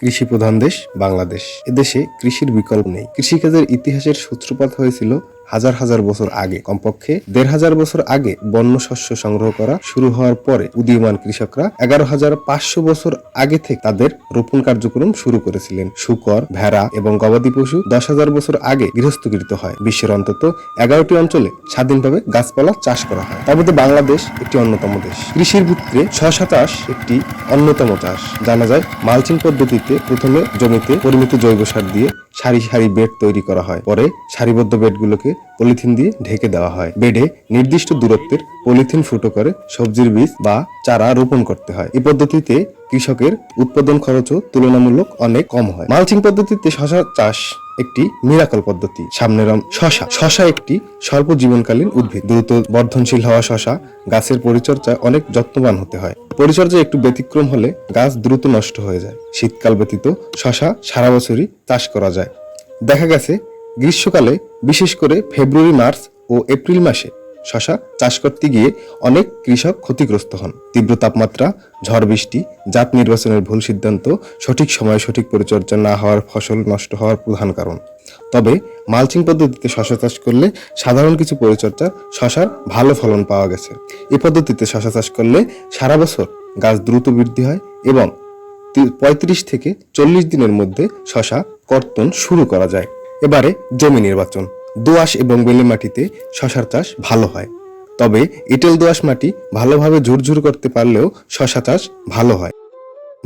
কৃষি প্রধান দেশ বাংলাদেশ। এদেশে কৃষির বিকল্প নেই। কৃষিকাজের ইতিহাসের সূত্রপাত হয়েছিল হাজার হাজার বছর আগে, কমপক্ষে দেড় হাজার বছর আগে বন্য শস্য সংগ্রহ করা শুরু হওয়ার পরে উদীয়মান কৃষকরা এগারো হাজার পাঁচশো বছর আগে থেকে তাদের রোপণ কার্যক্রম শুরু করেছিলেন। শুকর, ভেড়া এবং গবাদি পশু দশ হাজার বছর আগে গৃহস্থকৃত হয়। বিশ্বের অন্তত এগারোটি অঞ্চলে স্বাধীনভাবে গাছপালা চাষ করা হয়। তার মধ্যে বাংলাদেশ একটি অন্যতম দেশ। কৃষির ভিত্তিতে শশা চাষ একটি অন্যতম চাষ। জানা যায়, মালচিং পদ্ধতিতে প্রথমে জমিতে পরিমিত জৈব সার দিয়ে সারি সারি বেড তৈরি করা হয়। পরে সারিবদ্ধ বেডগুলোকে পলিথিন দিয়ে ঢেকে দেওয়া হয়। বেডে নির্দিষ্ট দূরত্বের পলিথিন ফুটো করে সবজির বীজ বা চারা রোপণ করতে হয়। এই পদ্ধতিতে কৃষকের উৎপাদন খরচও তুলনামূলক অনেক কম হয়। মালচিং পদ্ধতিতে শশা চাষ একটি মিরাকল পদ্ধতি। সামনের শশা। শশা একটি স্বল্প জীবনকালীন উদ্ভিদ। দ্রুত বর্ধনশীল হওয়া শশা গাছের পরিচর্যায় অনেক যত্নবান হতে হয়। পরিচর্যা একটু ব্যতিক্রম হলে গাছ দ্রুত নষ্ট হয়ে যায়। শীতকাল ব্যতীত শশা সারা বছরই চাষ করা যায়। দেখা গেছে গ্রীষ্মকালে, বিশেষ করে ফেব্রুয়ারি, মার্চ ও এপ্রিল মাসে শশা চাষ করতে গিয়ে অনেক কৃষক ক্ষতিগ্রস্ত হন। তীব্র তাপমাত্রা, ঝড় বৃষ্টি, জাত নির্বাচনের ভুল সিদ্ধান্ত, সঠিক সময়ে সঠিক পরিচর্যা না হওয়ার ফসল নষ্ট হওয়ার প্রধান কারণ। তবে মালচিং পদ্ধতিতে শশা চাষ করলে সাধারণ কিছু পরিচর্যা শশার ভালো ফলন পাওয়া গেছে। এ পদ্ধতিতে শশা চাষ করলে সারা বছর গাছ দ্রুত বৃদ্ধি হয় এবং পঁয়ত্রিশ থেকে চল্লিশ দিনের মধ্যে শশা কর্তন শুরু করা যায়। এবারে জমি নির্বাচন। দোআঁশ এবং বেলে মাটিতে শশার চাষ ভালো হয়। তবে এঁটেল দোআঁশ মাটি ভালোভাবে ঝুরঝুর করতে পারলেও শশা চাষ ভালো হয়।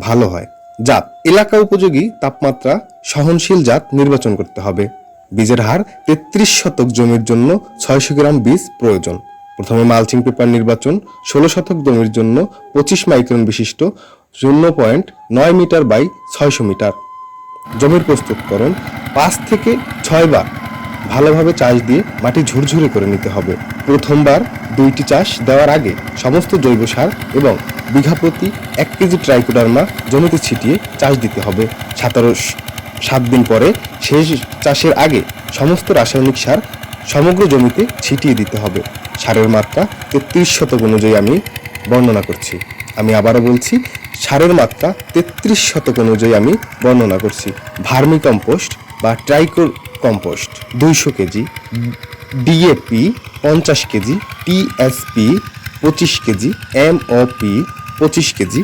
ভালো হয়। জাত এলাকা উপযোগী তাপমাত্রা সহনশীল জাত নির্বাচন করতে হবে। বীজের হার তেত্রিশ শতক জমির জন্য ছয়শো গ্রাম বীজ প্রয়োজন। প্রথমে মালচিং পেপার নির্বাচন ষোলো শতক জমির জন্য পঁচিশ মাইক্রন বিশিষ্ট শূন্য পয়েন্ট নয় মিটার বাই ছয়শো মিটার। জমির প্রস্তুতকরণ পাঁচ থেকে ছয় বার ভালোভাবে চাষ দিয়ে মাটি ঝুরঝুরে করে নিতে হবে। প্রথমবার দুইটি চাষ দেওয়ার আগে সমস্ত জৈব সার এবং বিঘা প্রতি এক কেজি ট্রাইকোডার্মা জমিতে ছিটিয়ে চাষ দিতে হবে। সাতারো সাত দিন পরে শেষ চাষের আগে সমস্ত রাসায়নিক সার সমগ্র জমিতে ছিটিয়ে দিতে হবে। সারের মাত্রা তেত্রিশ শতক অনুযায়ী আমি বর্ণনা করছি। আমি আবারও বলছি সারের মাত্রা তেত্রিশ শতক অনুযায়ী আমি বর্ণনা করছি। ভার্মি কম্পোস্ট বা ট্রাইকো কম্পোস্ট, দুইশো কেজি ডিএপি পঞ্চাশ কেজি টিএসপি পঁচিশ কেজি এমওপি পঁচিশ কেজি,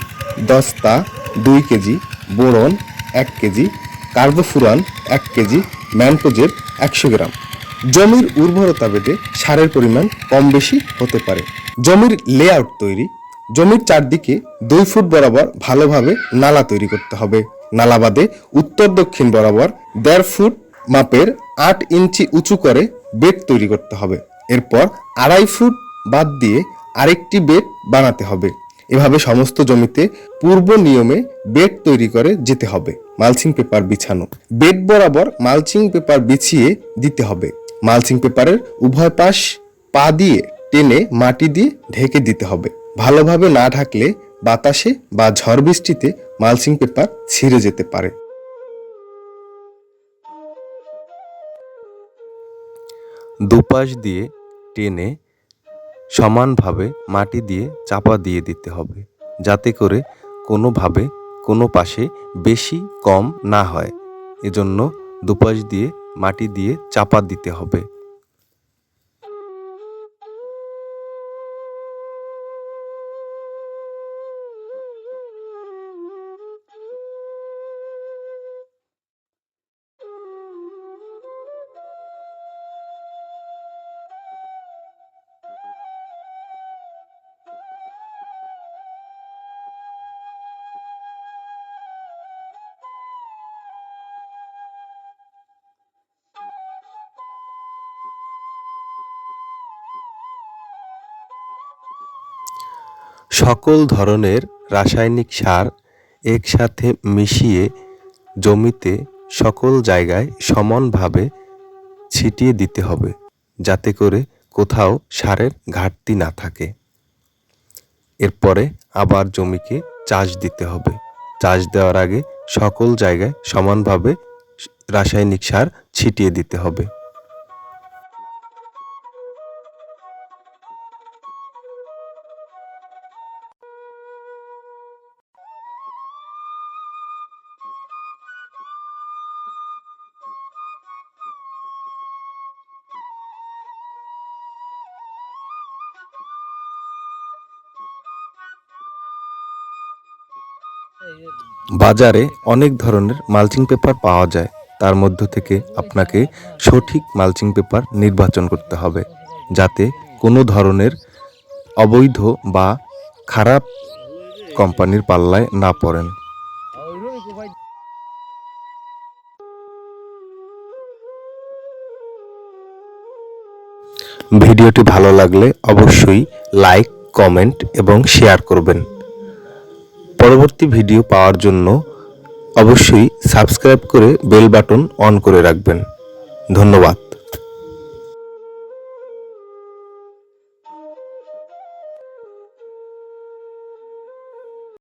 দস্তা দুই কেজি, বোরন এক কেজি, কার্বোফুরান এক কেজি, ম্যানকোজেব একশো গ্রাম। জমির উর্বরতা বেদে সারের পরিমাণ কম বেশি হতে পারে। জমির লেআউট তৈরি জমির চারদিকে দুই ফুট বরাবর ভালোভাবে নালা তৈরি করতে হবে। নালা বাদে উত্তর দক্ষিণ বরাবর দেড় ফুট মাপের আট ইঞ্চি উঁচু করে বেড তৈরি করতে হবে। এরপর আড়াই ফুট বাদ দিয়ে আরেকটি বেড বানাতে হবে। এভাবে সমস্ত জমিতে পূর্ব নিয়মে বেড তৈরি করে যেতে হবে। মালচিং পেপার বিছানো। বেড বরাবর মালচিং পেপার বিছিয়ে দিতে হবে। মালচিং পেপারের উভয় পাশ পা দিয়ে টেনে মাটি দিয়ে ঢেকে দিতে হবে। ভালোভাবে না ঢাকলে বাতাসে বা ঝড় বৃষ্টিতে মালচিং পেপার ছিঁড়ে যেতে পারে। দুপাশ দিয়ে টেনে সমানভাবে মাটি দিয়ে চাপা দিয়ে দিতে হবে, যাতে করে কোনোভাবে কোনো পাশে বেশি কম না হয়। এজন্য দুপাশ দিয়ে মাটি দিয়ে চাপা দিতে হবে। সকল ধরনের রাসায়নিক সার একসাথে মিশিয়ে জমিতে সকল জায়গায় সমানভাবে ছিটিয়ে দিতে হবে, যাতে করে কোথাও সারের ঘাটতি না থাকে। এরপরে আবার জমিকে চাষ দিতে হবে। চাষ দেওয়ার আগে সকল জায়গায় সমানভাবে রাসায়নিক সার ছিটিয়ে দিতে হবে। বাজারে অনেক ধরনের মালচিং পেপার পাওয়া যায়। তার মধ্য থেকে আপনাকে সঠিক মালচিং পেপার নির্বাচন করতে হবে, যাতে কোনো ধরনের অবৈধ বা খারাপ কোম্পানির পাল্লায় না পড়েন। ভিডিওটি ভালো লাগলে অবশ্যই লাইক, কমেন্ট এবং শেয়ার করবেন। পরবর্তী ভিডিও পাওয়ার জন্য অবশ্যই সাবস্ক্রাইব করে বেল বাটন অন করে রাখবেন। ধন্যবাদ।